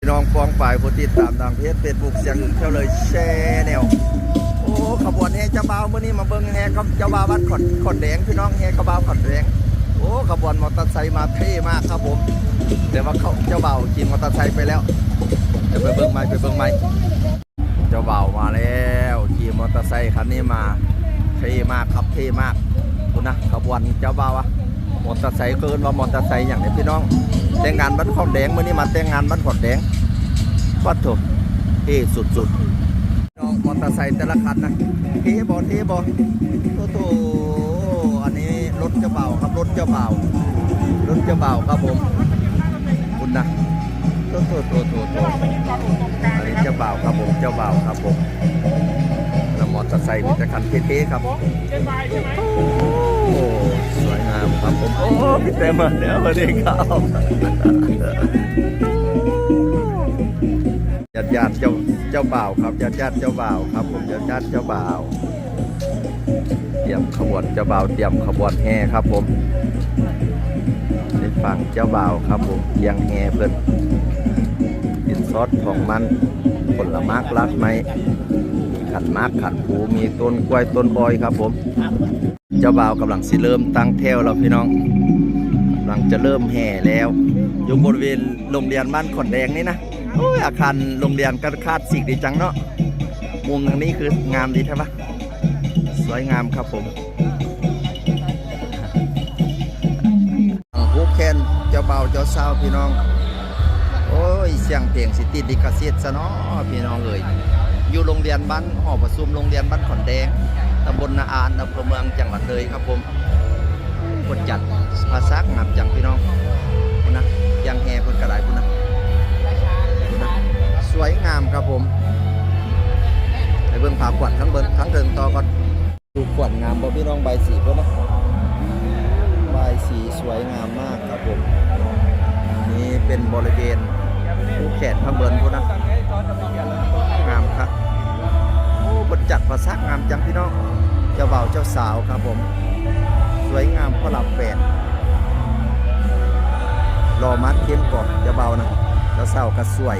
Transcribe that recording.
พี่น้องฟองฝ่ายผู้ติดตามทางเพจเฟซบุ๊กเสียงเท่าเลยแชร์แนวโอ้ขบวนแห่เจ้าบ่าวมื้อนี้มาเบิ่งแห่กับเจ้าบ่าวบ้านขอนขอนแดงพี่น้องแห่กระบ่าวขอนแดงโอ้ขบวนมอเตอร์ไซค์มาเท่มากครับผมแต่ว่าเขาเจ้าบ่าวขี่มอเตอร์ไซค์ไปแล้วเดี๋ยวไปเบิ่งไหมไปเบิ่งไหมเจ้าบ่าวมาแล้วขี่มอเตอร์ไซค์คันนี้มาเท่มากครับเท่มากคุณนะขบวนเจ้าบ่าวอะมอเตอร์ไซค์เกินว่ามอเตอร์ไซค์อย่างนี้พี่น้อง แต่งงานบ้านขอนแดงเมื่อนี้มาแต่งงานบ้านขอนแดงปัดโถเท่สุดๆน้องมอเตอร์ไซค์แต่ละคันนะเท่บอเท่บอโอ้โถอันนี้รถเจ้าเบ่าครับรถเจ้าเบ่ารถเจ้าเบ่าครับผมคุณนะโถโถโถโถโถอันนี้เจ้าเบ่าครับผมเจ้าเบ่าครับผมแล้วมอเตอร์ไซค์มีแต่คันเท่ๆครับ พี่เต็มมาแล้วสวัสดีครับญาติญาติเจ้าเจ้าบ่าวครับญาติญาติเจ้าบ่าวครับผมญาติญาติเจ้าบ่าวเตรียมขบวนเจ้าบ่าวเตรียมขบวนแห่ครับผมในฝั่งเจ้าบ่าวครับผมเอียงแห่เพิ่นกินซอสของมันผลไม้รักไหมขันมากขันผูมีต้นกล้วยต้นบอยครับผม เจ้าบ่าวกำลังสิเริ่มตั้งแถวแล้วพี่น้องำลังจะเริ่มแห่แล้วอยู่บริเวณโรงเรียนบ้านขอนแดงนี่นะโอ้ยอาคารโรงเรียนก็คาดสิกดีจังเนาะมุมทางนี้คืองามดีใช่ปะสวยงามครับผมผู้แคนเจ้าเบาเจ้าสาวพี่น้อง โอ้ยเสียงเพลงสิติดดิคาเซียซะเนาะพี่น้องเอ่ยอยู่โรงเรียนบ้านหอประชุมโรงเรียนบ้านขอนแดงตำบลนาอานอำเภอเมืองจังหวัดเลยครับผม คนจัดภาษางามจังพี่น้องนะยางแฮคนกระไดพุ่นนะนะสวยงามครับผมไปเบิ่งผาขวัญทั้งเบิ่งทั้งเทิงต่อก่อนดูขวัญงามบ่พี่น้องใบสีเพิ่นนะใบสีสวยงามมากครับผมนี่เป็นบริเวณภูแขนพระเบินพุ่นนะงามครับโอ้บนจัดภาษางามจังพี่น้องเจ้าบ่าวเจ้าสาวครับผม สวยงามพระลับแปดรอมัดเข้มก่อนเจ้าบ่านะเจ้าสาก็สวย